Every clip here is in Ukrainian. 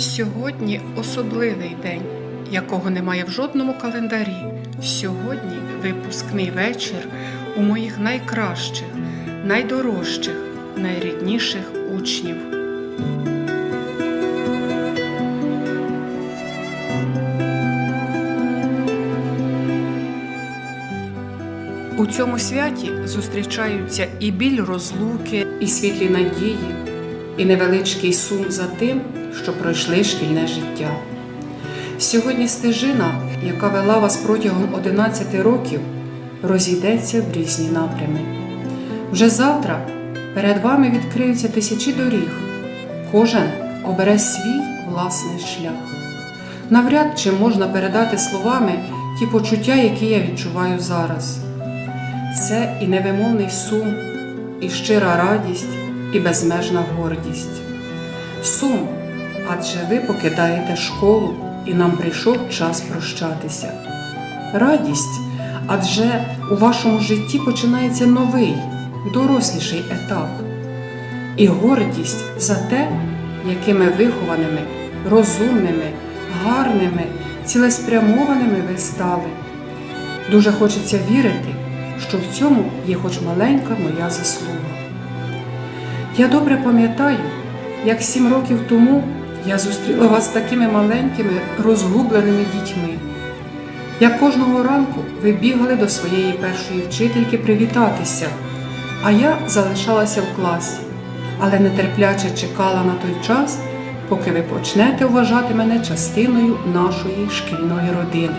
Сьогодні особливий день, якого немає в жодному календарі. Сьогодні випускний вечір у моїх найкращих, найдорожчих, найрідніших учнів. У цьому святі зустрічаються і біль розлуки, і світлі надії, і невеличкий сум за тим, що пройшли шкільне життя. Сьогодні стежина, яка вела вас протягом 11 років, розійдеться в різні напрями. Вже завтра перед вами відкриються тисячі доріг, кожен обере свій власний шлях. Навряд чи можна передати словами ті почуття, які я відчуваю зараз. Це і невимовний сум, і щира радість, і безмежна гордість. Сум, адже ви покидаєте школу, і нам прийшов час прощатися. Радість, адже у вашому житті починається новий, доросліший етап. І гордість за те, якими вихованими, розумними, гарними, цілеспрямованими ви стали. Дуже хочеться вірити, що в цьому є хоч маленька моя заслуга. Я добре пам'ятаю, як сім років тому я зустріла вас такими маленькими, розгубленими дітьми. Як кожного ранку ви бігали до своєї першої вчительки привітатися, а я залишалася в класі, але нетерпляче чекала на той час, поки ви почнете вважати мене частиною нашої шкільної родини.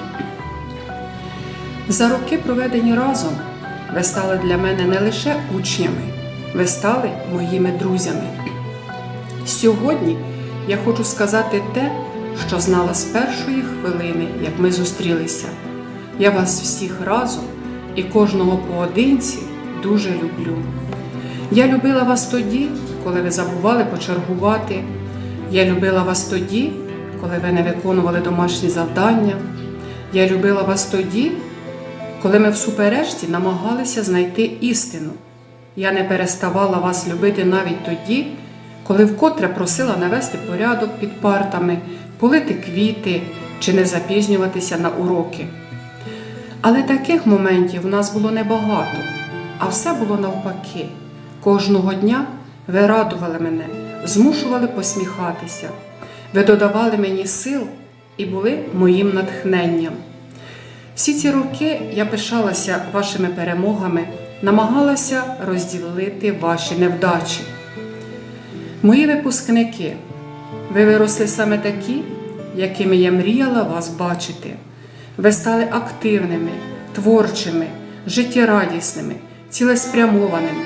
За роки, проведені разом, ви стали для мене не лише учнями, ви стали моїми друзями. Сьогодні я хочу сказати те, що знала з першої хвилини, як ми зустрілися. Я вас всіх разом і кожного поодинці дуже люблю. Я любила вас тоді, коли ви забували почергувати. Я любила вас тоді, коли ви не виконували домашні завдання. Я любила вас тоді, коли ми в суперечці намагалися знайти істину. Я не переставала вас любити навіть тоді, коли вкотре просила навести порядок під партами, полити квіти чи не запізнюватися на уроки. Але таких моментів у нас було небагато, а все було навпаки. Кожного дня ви радували мене, змушували посміхатися, ви додавали мені сил і були моїм натхненням. Всі ці роки я пишалася вашими перемогами, намагалася розділити ваші невдачі. Мої випускники, ви виросли саме такі, якими я мріяла вас бачити. Ви стали активними, творчими, життєрадісними, цілеспрямованими.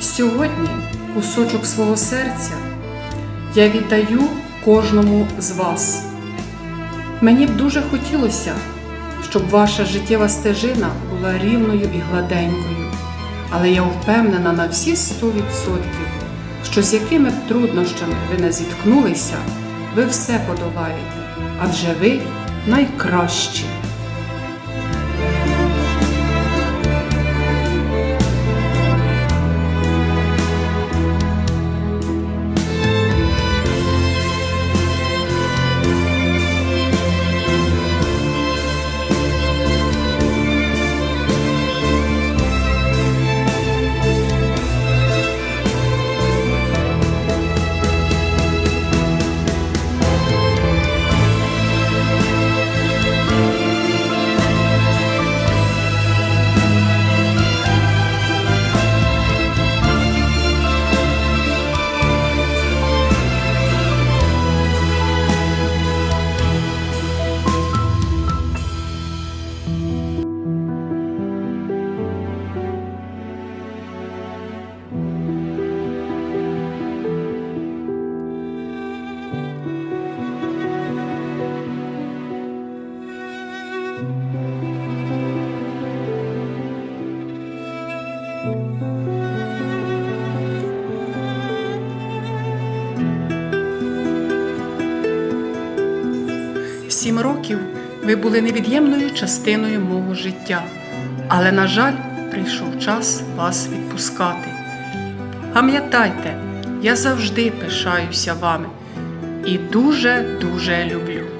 Сьогодні кусочок свого серця я віддаю кожному з вас. Мені б дуже хотілося, щоб ваша життєва стежина була рівною і гладенькою, але я впевнена на всі 100%, що з якими б труднощами ви не зіткнулися, ви все подолаєте, адже ви найкращі. Сім років ви були невід'ємною частиною мого життя, але, на жаль, прийшов час вас відпускати. Пам'ятайте, я завжди пишаюся вами. і дуже-дуже люблю.